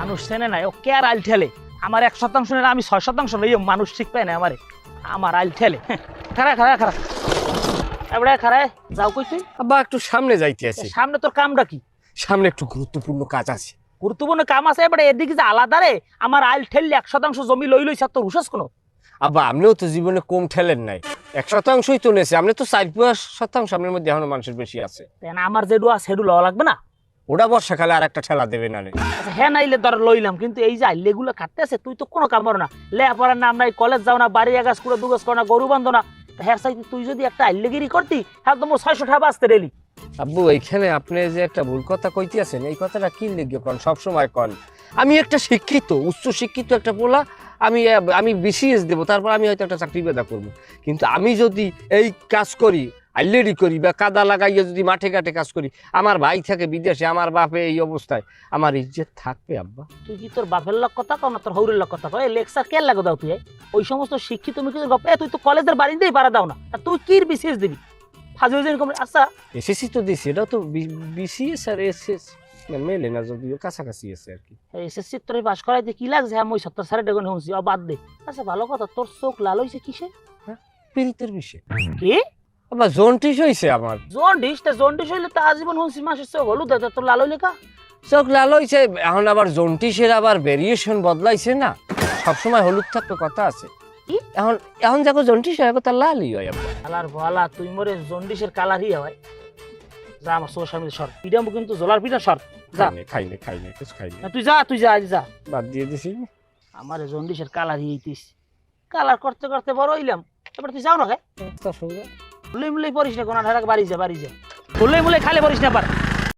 মানুষ চেনে নাই ও কে আর আইল ঠেলে? আমার এক শতাংশ নেই আমি ছয় শতাংশ নেই মানুষ ঠিক পায় না আমারে। আমার আইল ঠেলে। খারা খারা খারা এবারে খারায় যাও কই তুই আব্বা একটু সামনে যাইতে আছে। সামনে তোর কামটা কি? সামনে একটু গুরুত্বপূর্ণ কাজ আছে। গুরুত্বপূর্ণ কাম আছে এবারে এদিকে যে আলাদা রে। আমার আইল ঠেললে এক শতাংশ জমি লই লইছে আর তোর হুসাস কোনো? আব্বা আপনিও তো জীবনে কম ঠেলেন নাই। এক শতাংশই তো নেছে আপনি তো চার পাঁচ শতাংশ আপনার মধ্যে এখনও মানুষের বেশি আছে। আমার যেডু আছে সেডু লওয়া লাগবে না? ওটা বর্ষাকালে আর একটা ঠেলা দেবে না আচ্ছা, হ্যাঁ নাইলে ধর লইলাম কিন্তু এই যে আইলেগুলো কাটতে আছে তুই তো কোনো কাম করো না। লে পড়ার নাম নাই কলেজ যাও না বাড়ি এগাছ করে দুগাছ করো না গরু বান্ধো না। হ্যাঁ চাইতে তুই যদি একটা আইলেগিরি করতি হ্যাঁ তো মোর ছয়শো টাকা বাঁচতে রেলি। আব্বু এইখানে আপনি যে একটা ভুল কথা কইতে আছেন এই কথাটা কি লিখে কন? সবসময় কন। আমি একটা শিক্ষিত উচ্চ শিক্ষিত একটা পোলা আমি আমি বিসিএস দেবো তারপর আমি হয়তো একটা চাকরি পেদা করব। কিন্তু আমি যদি এই কাজ করি আইলেরি করি বা কাদা লাগাইয়ে যদি মাঠে ঘাটে কাজ করি আমার ভাই থাকে বিদেশে আমার বাপে এই অবস্থায় আমার ইজ্জত থাকবে আব্বা। তুই কি তোর বাপের লোক কথা কও না তোর হৌরের লোক কথা কয় লেকচার কে লাগো দাও তুই? ওই সমস্ত শিক্ষিত মিক্ষিত গপ তুই তো কলেজের বাড়িতেই পারা দাও না। আর তুই কি বিশেষ দিবি? ফাজল যেরকম আচ্ছা। এসএসসি তো দিছি এটাও তো বিসিএস আর এসএস। মেলে না যদিও কাছাকাছি আছে আর কি। এসএসসি তোর পাস করাইতে কি লাগছে? হ্যাঁ মই সত্তর সাড়ে ডেগুন ও বাদ দে। আচ্ছা ভালো কথা তোর চোখ লাল হইছে কিসে? হ্যাঁ পীড়িতের বিষয়ে। কি আবার জন্টিস হয়েছে আমার জন্ডিস? তা জন্ডিস হইলে তা আজীবন শুনছি মাসের চোখ হলুদ হয়, তা লাল কা? চোখ লাল হয়েছে এখন আবার জন্টিসের আবার ভেরিয়েশন বদলাইছে না? সবসময় হলুদ থাকতে কথা আছে? এখন এখন যাকে জন্টিস হয় তার লালই হয় আবার। কালার ভালা তুই মরে জন্ডিসের কালারই হয়। যা আমার চোখ সামনে সর পিডাম কিন্তু জলার পিঠা সর যা। খাইনে খাইনে কিছু খাইনে। না, তুই যা তুই যা যা। বাদ দিয়ে দিছি। আমার জন্ডিসের কালার হইতিস। কালার করতে করতে বড় হইলাম। এবার তুই যাও না খাই মুলে মুলে পড়িস না, কোন বাড়ি যা বাড়ি যা। মুলে মুলে খালে পড়িস না, পার।